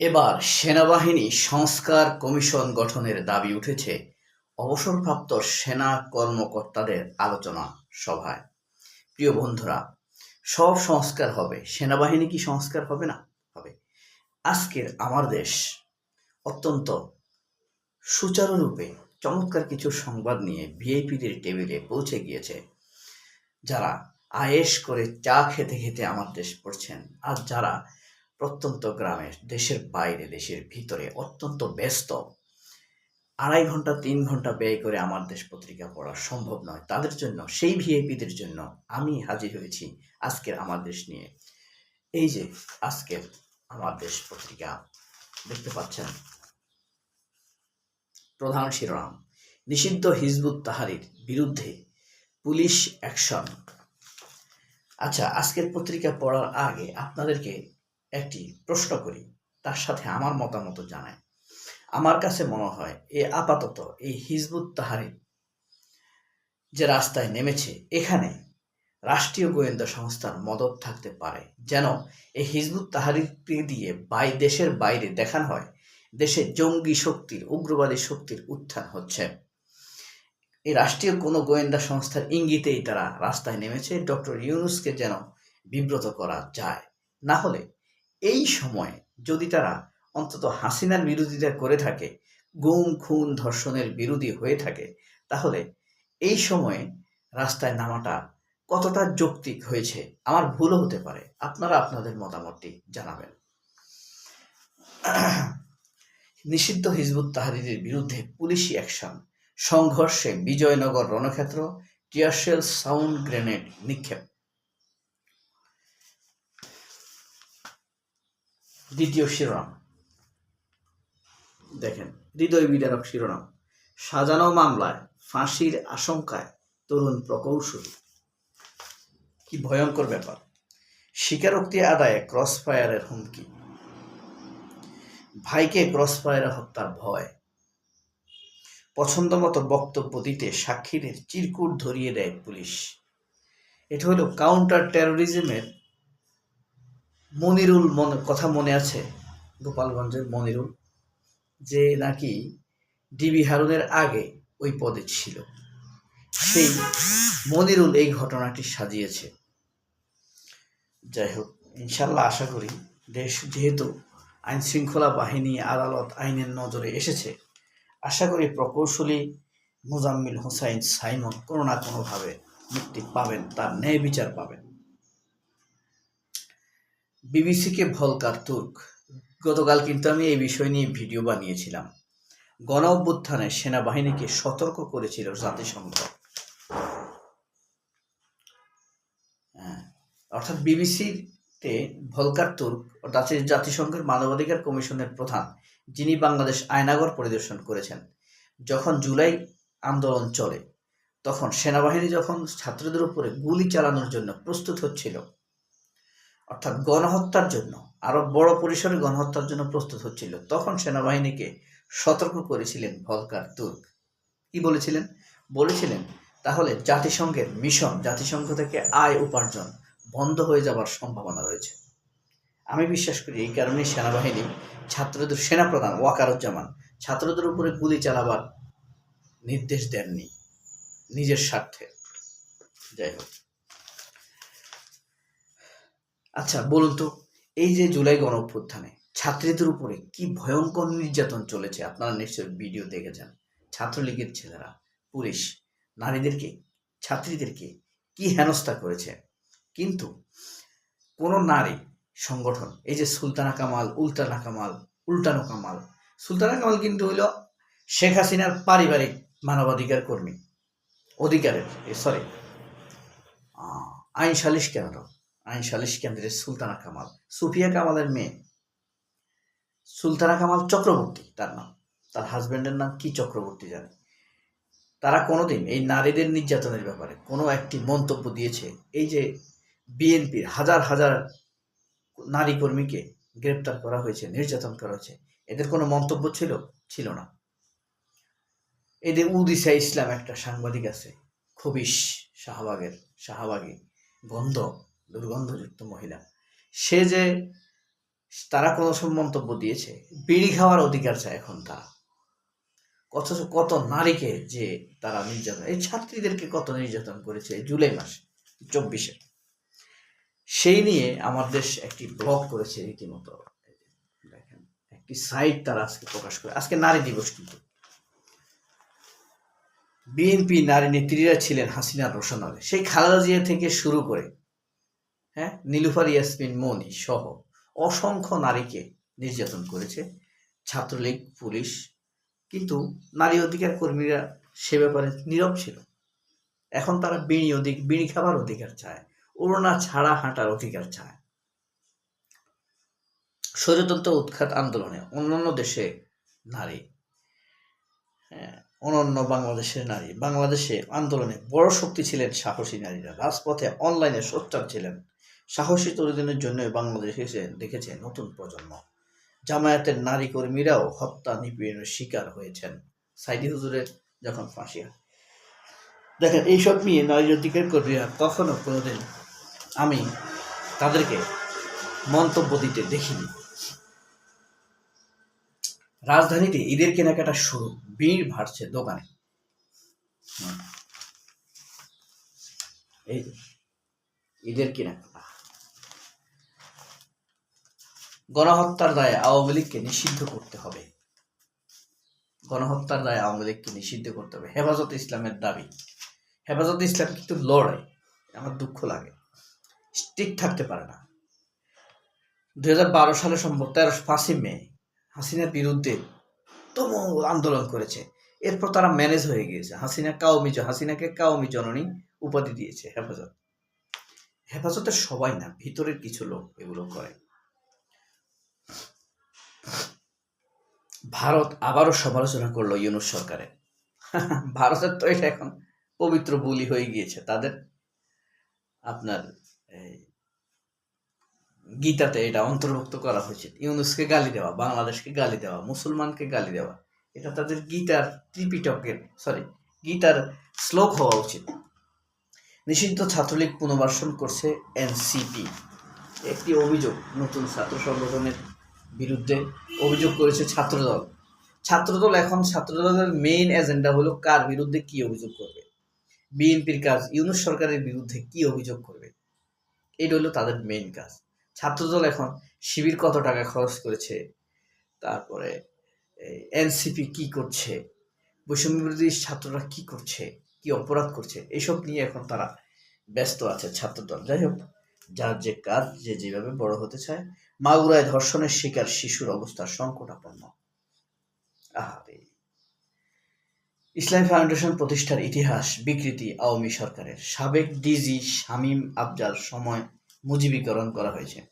এবার সেনাবাহিনী সংস্কার কমিশন গঠনের দাবি উঠেছে অবসরপ্রাপ্ত সেনা কর্মকর্তাদের আলোচনা সভায়। প্রিয় বন্ধুরা, সব সংস্কার হবে। সেনাবাহিনী কি সংস্কার হবে না? হবে। আজকের আমার দেশ অত্যন্ত সুচারুরূপে চমৎকার কিছু সংবাদ নিয়ে ভিআইপিদের টেবিলে পৌঁছে গিয়েছে, যারা আয়েশ করে চা খেতে খেতে আমার দেশ পড়ছেন। আর যারা প্রত্যন্ত গ্রামে দেশের বাইরে, দেশের ভিতরে অত্যন্ত ব্যস্ত। আড়াই ঘণ্টা, তিন ঘণ্টা ব্যয় করে আমার দেশ পত্রিকা পড়া সম্ভব নয়। তাদের জন্য, সেই ভিআইপিদের জন্য আমি হাজির হয়েছি আজকের আমার দেশ নিয়ে। এই যে আজকের আমার দেশ পত্রিকা, দেখতে পাচ্ছেন? প্রধান শিরোনাম, নিষিদ্ধ হিজবুত তাহারির বিরুদ্ধে পুলিশ অ্যাকশন। আচ্ছা আজকের পত্রিকা পড়ার আগে আপনাদেরকে একটি প্রশ্ন করি, তার সাথে আমার মতামত জানাই আমার কাছে মনে হয়, এ আপাতত এই হিজবুত তাহারি যে রাস্তায় নেমেছে, এখানে রাষ্ট্রীয় গোয়েন্দা সংস্থার মদত থাকতে পারে। যেন এই হিজবুত তাহারিকে দিয়ে বাই, দেশের বাইরে দেখানো হয়, দেশে জঙ্গি শক্তির, উগ্রবাদী শক্তির উত্থান হচ্ছে। এই রাষ্ট্রীয় কোনো গোয়েন্দা সংস্থার ইঙ্গিতেই তারা রাস্তায় নেমেছে। ডক্টর ইউনুসকে যেন বিব্রত করা যায়, না হলে এই সময়ে যদি তারা অন্তত হাসিনার বিরোধিতা করে থাকে, গুম, খুন, ধর্ষণের বিরোধী হয়ে থাকে, তাহলে এই সময়ে রাস্তায় নামাটা কতটা যৌক্তিক হয়েছে? আমার ভুলও হতে পারে। আপনারা আপনাদের মতামতটি জানাবেন। নিষিদ্ধ হিজবুত তাহারিদের বিরুদ্ধে পুলিশি অ্যাকশন। সংঘর্ষে বিজয়নগর রণক্ষেত্র, টিয়ারশেল সাউন্ড গ্রেনেড নিক্ষেপ। দ্বিতীয় শিরোনাম। দেখেন, হৃদয় বিদারক শিরোনাম। সাজানো মামলায় ফাঁসির আশঙ্কায় তরুণ প্রকৌশলী। কি ভয়ঙ্কর ব্যাপার। স্বীকারোক্তি আদায়ে ক্রস ফায়ারের হুমকি। ভাইকে ক্রস ফায়ারে হত্যার ভয়। পছন্দ মতো বক্তব্য দিতে সাক্ষীদের চিরকুট ধরিয়ে দেয় পুলিশ। এটা হলো কাউন্টার টেরোরিজমের মনিরুল মনে, কথা মনে আছে গোপালগঞ্জের মনিরুল, যে নাকি ডিবি হারুনের আগে ওই পদে ছিল। সেই মনিরুল এই ঘটনাটি সাজিয়েছে। যাই হোক ইনশাল্লাহ আশা করি দেশ যেহেতু আইন শৃঙ্খলা বাহিনী, আদালত আইনের নজরে এসেছে, আশা করি প্রকৌশলী মুজাম্মিল হোসাইন সাইমন কোনো না কোনোভাবে মুক্তি পাবেন, তার ন্যায় বিচার পাবেন। বিবিসিকে ভলকার তুর্ক গতকাল কিন্তু আমি এই বিষয় নিয়ে ভিডিও বানিয়েছিলাম। গণ অভ্যুত্থানে সেনাবাহিনীকে সতর্ক করেছিল জাতিসংঘ। হ্যাঁ, অর্থাৎ বিবিসিতে ভলকার তুর্ক অর্থাৎ জাতিসংঘের মানবাধিকার কমিশনের প্রধান যিনি বাংলাদেশ আয়নাগর পরিদর্শন করেছেন যখন জুলাই আন্দোলন চলে তখন সেনাবাহিনী যখন ছাত্রদের উপরে গুলি চালানোর জন্য প্রস্তুত হচ্ছিল অর্থাৎ গণহত্যার জন্য, আরও বড় পরিসরে গণহত্যার জন্য প্রস্তুত হচ্ছিল, তখন সেনাবাহিনীকে সতর্ক করেছিলেন ভলকার তুর্ক। কি বলেছিলেন? বলেছিলেন, তাহলে জাতিসংঘের মিশন, জাতিসংঘ থেকে আয় উপার্জন বন্ধ হয়ে যাবার সম্ভাবনা রয়েছে। আমি বিশ্বাস করি এই কারণে সেনাবাহিনী ছাত্রদের, সেনাপ্রধান ওয়াকারুজ্জামান ছাত্রদের উপরে গুলি চালাবার নির্দেশ দেননি নিজের স্বার্থে। যাই হোক। আচ্ছা বলুন তো, এই যে জুলাই গণ অভ্যুত্থানে ছাত্রীদের উপরে কি ভয়ঙ্কর নির্যাতন চলেছে, আপনারা নিশ্চয়ই ভিডিও দেখেছেন। ছাত্রলীগের ছেলেরা, পুলিশ, নারীদেরকে, ছাত্রীদেরকে কি হেনস্থা করেছে? কিন্তু কোনো নারী সংগঠন, এই যে সুলতানা কামাল উল্টানা কামাল, উল্টানো কামাল, সুলতানা কামাল কিন্তু হইল শেখ হাসিনার পারিবারিক মানবাধিকার কর্মী, অধিকারের সরি আইন সালিশ কেন্দ্র। আইন সালিশ কেন্দ্রের সুলতানা কামাল, সুফিয়া কামালের মেয়ে। সুলতানা কামাল চক্রবর্তী, তার নাম। তার হাজব্যান্ডের নাম কি চক্রবর্তী জানে? তারা কোনোদিন এই নারীদের নির্যাতনের ব্যাপারে কোনো একটি মন্তব্য দিয়েছে। এই যে বিএনপির হাজার হাজার নারী কর্মীকে গ্রেপ্তার করা হয়েছে, নির্যাতন করা হয়েছে, এদের কোনো মন্তব্য ছিল? ছিল না। এদের উদিসা ইসলাম একটা সাংবাদিক আছে খবিস শাহবাগের, শাহবাগী গন্ধ দুর্গন্ধযুক্ত মহিলা। সে যে তারা কোনো সব মন্তব্য দিয়েছে, বিড়ি খাওয়ার অধিকার চায় এখন তারা। অথচ কত নারীকে যে তারা নির্যাতন, এই ছাত্রীদেরকে কত নির্যাতন করেছে জুলাই মাসে, চব্বিশে। সেই নিয়ে আমার দেশ একটি ব্লগ করেছে রীতিমতো। দেখেন, একটি সাইট তারা আজকে প্রকাশ করে, আজকে নারী দিবস কিন্তু। বিএনপি নারী নেত্রীরা ছিলেন হাসিনা রোশনালে। সেই খালেদা জিয়া থেকে শুরু করে হ্যাঁ? নীলুফার ইয়াসমিন মনি সহ অসংখ্য নারীকে নির্যাতন করেছে। ছাত্রলীগ পুলিশ কিন্তু নারী অধিকার কর্মীরা সে ব্যাপারে নীরব ছিল। এখন তারা বিড়ি অধিক বিড়ি খাবার অধিকার চায় ওড়না ছাড়া হাঁটার অধিকার চায়। স্বৈরতন্ত্র উৎখাত আন্দোলনে অন্যান্য দেশে নারী হ্যাঁ, অনন্য বাংলাদেশের নারী বাংলাদেশে আন্দোলনে বড় শক্তি ছিলেন সাহসী নারীরা। রাজপথে অনলাইনে সোচ্চার ছিলেন সাহসী তরুণদের জন্য বাংলাদেশে এসে দেখেছে নতুন প্রজন্ম। জামায়াতের নারী কর্মীরাও হত্যা, নিপীড়নের শিকার হয়েছেন, সাইদি হুজুরের যখন ফাঁসি দেখেন, এইসব নিয়ে নারী অধিকার কর্মীরা কখনো কোনোদিন আমি তাদেরকে মন্তব্য দিতে দেখিনি। রাজধানীতে ঈদের কেনাকাটা শুরু, ভিড় ভাড়ছে দোকানে। এই ঈদের কেনাকাটা। গণহত্যার দায়ে আওয়ামী লীগকে নিষিদ্ধ করতে হবে। গণহত্যার দায়ে আওয়ামী লীগকে নিষিদ্ধ করতে হবে। হেফাজত ইসলামের দাবি। হেফাজত ইসলাম কিন্তু লড়াই আমার দুঃখ লাগে। স্টিক থাকতে পারে না। দুই হাজার বারো সালে সম্ভব তেরো পাঁচই মে হাসিনার বিরুদ্ধে তুমুল আন্দোলন করেছে। এরপর তারা ম্যানেজ হয়ে গিয়েছে। হাসিনা কাউমি হাসিনাকে কাউমি জননী উপাধি দিয়েছে হেফাজত। হেফাজতের সবাই না, ভিতরের কিছু লোক এগুলো করে। ভারত আবারও সমালোচনা করল ইউনুস সরকারের ভারতের তো এটা এখন পবিত্র বুলি হয়ে গিয়েছে। তাদের আপনার গীতাতে এটা অন্তর্ভুক্ত করা হয়েছে। ইউনুসকে গালি দেওয়া, বাংলাদেশকে গালি দেওয়া, মুসলমানকে গালি দেওয়া, এটা তাদের গীতার ত্রিপিটকের সরি গীতার শ্লোক হওয়া উচিত। নিষিদ্ধ ছাত্রলীগ পুনর্বাসন করছে এনসিপি। একটি অভিযোগ, নতুন ছাত্র সংগঠনের বিরুদ্ধে অভিযোগ করেছে ছাত্রদল। ছাত্রদল এখন ছাত্রদলের মেইন এজেন্ডা হলো কার বিরুদ্ধে কি অভিযোগ করবে? বিএনপির কাজ, ইউনুস সরকারের বিরুদ্ধে কি অভিযোগ করবে? এটা হলো তাদের মেইন কাজ। ছাত্রদল এখন শিবির কত টাকা খরচ করেছে? তারপরে এনসিপি কি করছে? বৈষম্য বিরোধী ছাত্ররা কি করছে? কি অপরাধ করছে? এসব নিয়ে এখন তারা ব্যস্ত আছে ছাত্রদল। যাই হোক, যার যে কাজ, যে যেভাবে বড় হতে চায় মাগুরায় ধর্ষণের শিকার শিশুর অবস্থা সংকটাপন্ন। আহারে। ইসলামী ফাউন্ডেশন প্রতিষ্ঠার ইতিহাস, বিকৃতি আওয়ামী সরকারের। সাবেক ডিজি শামীম আফজাল সময় মুজিবীকরণ করা হয়েছে।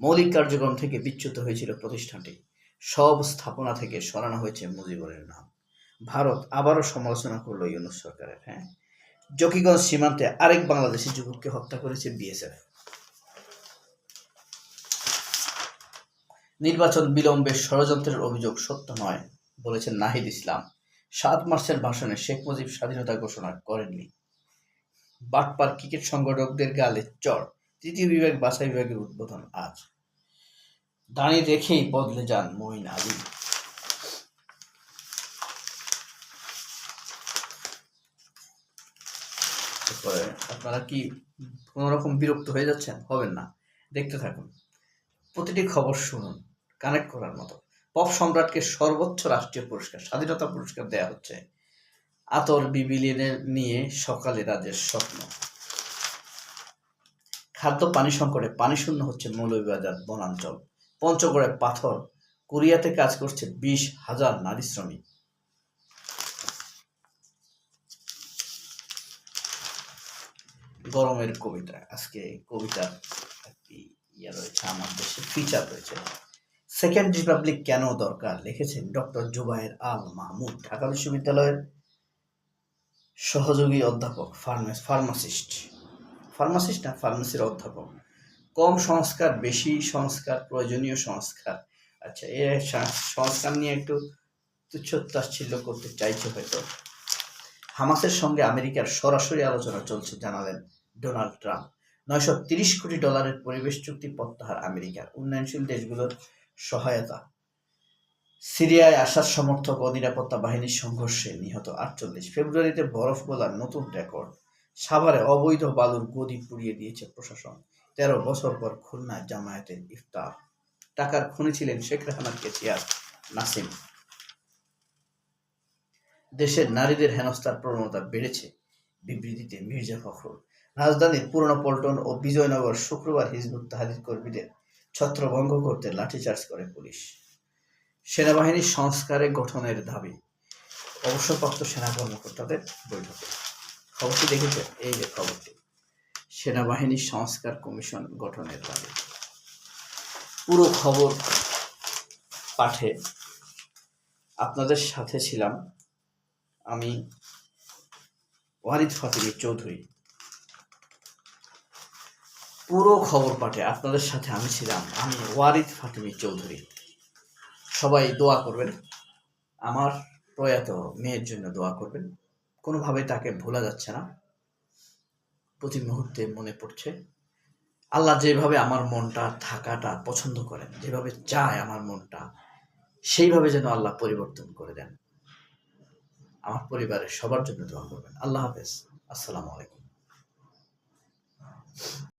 মৌলিক কার্যক্রম থেকে বিচ্যুত হয়েছিল প্রতিষ্ঠানটি। সব স্থাপনা থেকে সরানো হয়েছে মুজিবুরের নাম। ভারত আবারও সমালোচনা করল ইউনুস সরকারের হ্যাঁ? জকিগঞ্জ সীমান্তে আরেক বাংলাদেশি যুবককে হত্যা করেছে বিএসএফ। নির্বাচন বিলম্বে ষড়যন্ত্রের অভিযোগ সত্য নয়, বলেছেন নাহিদ ইসলাম। সাত মার্চের ভাষণে শেখ মুজিব স্বাধীনতা ঘোষণা করেননি। বাটপার ক্রিকেট সংগঠকদের গালে চর তৃতীয় বিভাগ বাছাই বিভাগের উদ্বোধন আজ। দাঁড়িয়ে রেখেই বদলে যান মঈন আলী। আপনারা কি কোনো রকম বিরক্ত হয়ে যাচ্ছেন? হবেন না। দেখতে থাকুন। প্রতিটি খবর শুনুন। কানেক্ট করার মতো। পপ সম্রাটকে সর্বোচ্চ রাষ্ট্রীয় পুরস্কার, স্বাধীনতা পুরস্কার দেয়া হচ্ছে। আতর বিবিলিয়নের নিয়ে সকালে রাজের স্বপ্ন। খাদ্য পানি সংকটে পানি শূন্য হচ্ছে মৌলভীবাজার, বনাঞ্চল। পঞ্চগড়ে পাথর কোরিয়াতে কাজ করছে বিশ হাজার নারী শ্রমিক। গরমের কবিতা, আজকে কবিতার একটি ইয়ে রয়েছে, আমার দেশে ফিচার রয়েছে। সেকেন্ড রিপাবলিক কেন দরকার? লিখেছেন ডক্টর জুবায়ের আল মাহমুদ, ঢাকা বিশ্ববিদ্যালয়ের সহযোগী অধ্যাপক ফার্মাস ফার্মাসিস্ট। ফার্মাসিস্ট না, ফার্মেসির অধ্যাপক। কম সংস্কার, বেশি সংস্কার, প্রয়োজনীয় সংস্কার। আচ্ছা এ সংস্কার নিয়ে একটু তুচ্ছ তাচ্ছিল্য করতে চাইছে হয়তো। হামাসের সঙ্গে আমেরিকার সরাসরি আলোচনা চলছে, জানালেন ডোনাল্ড ট্রাম্প। নয়শো তিরিশ কোটি ডলারের পরিবেশ চুক্তি প্রত্যাহার আমেরিকার। উন্নয়নশীল দেশগুলোর সহায়তা। সিরিয়ায় আসার সমর্থক ও নিরাপত্তা বাহিনীর সংঘর্ষে নিহত আটচল্লিশ ফেব্রুয়ারিতে বরফ গলার নতুন রেকর্ড। সাভারে অবৈধ বালুর গদি পুড়িয়ে দিয়েছে প্রশাসন। তেরো বছর পর খুলনায় জামায়াতের ইফতার। টাকার খনি ছিলেন শেখ রেহানার কেসিয়ার নাসিম। দেশের নারীদের হেনস্থার প্রবণতা বেড়েছে। বিবৃতিতে মির্জা ফখরুল। রাজধানীর পুরনো পল্টন ও বিজয়নগর শুক্রবার হিজবুত তাহারির কর্মীদের ছত্রভঙ্গ করতে লাঠিচার্জ করে পুলিশ। সেনাবাহিনীর সংস্কারে গঠনের দাবি। অবসরপ্রাপ্ত সেনা কর্মকর্তাদের বৈঠকে। খবরটি দেখেছেন? এই যে খবরটি। সেনাবাহিনীর সংস্কার কমিশন গঠনের দাবি। পুরো খবর পাঠে আপনাদের সাথে ছিলাম আমি ওয়ারিদ ফাতিমি চৌধুরী। পুরো খবর পাঠে আপনাদের সাথে আমি ছিলাম, আমি ওয়ারিদ ফাতিমি চৌধুরী। সবাই দোয়া করবেন, আমার প্রয়াত মেয়ের জন্য দোয়া করবেন। কোনোভাবে তাকে ভোলা যাচ্ছে না। প্রতি মুহূর্তে মনে পড়ছে, আল্লাহ যেভাবে আমার মনটা, থাকাটা পছন্দ করেন, যেভাবে চায় আমার মনটা, সেইভাবে যেন আল্লাহ পরিবর্তন করে দেন। আমার পরিবারের সবার জন্য দোয়া করবেন। আল্লাহ হাফেজ। আসসালামু আলাইকুম।